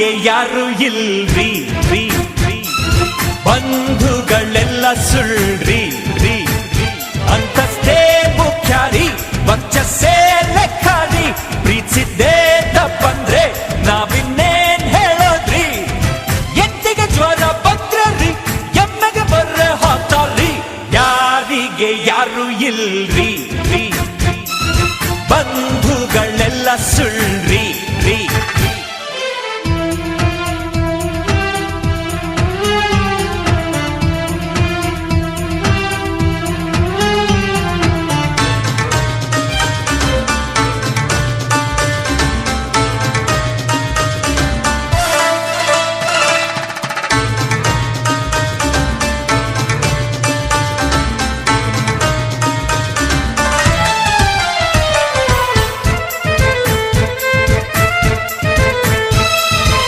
ಯಾರು ಇಲ್ರಿ? ರೀ ಬಂಧುಗಳೆಲ್ಲ ಸುಳ್ರಿ, ರೀ ಅಂತಸ್ತೇ ಮುಖ್ಯಾರಿ, ವರ್ಚಸ್ಸೇ ಲೆಕ್ಕಾರಿ. ಪ್ರೀತಿಸಿದ್ದೇ ತಪ್ಪಂದ್ರೆ ನಾವಿನ್ನೇನ್ ಹೇಳೋದ್ರಿ? ಎತ್ತಿಗೆ ಜ್ವರ ಬಂದ್ರಿ ಎಮ್ಮೆಗೆ ಬರ್ರೆ ಹಾತಾರಿ ಯಾರಿಗೆ ಯಾರು ಇಲ್ರಿ, ರೀ ಬಂಧುಗಳೆಲ್ಲ ಸುಳ್ಳು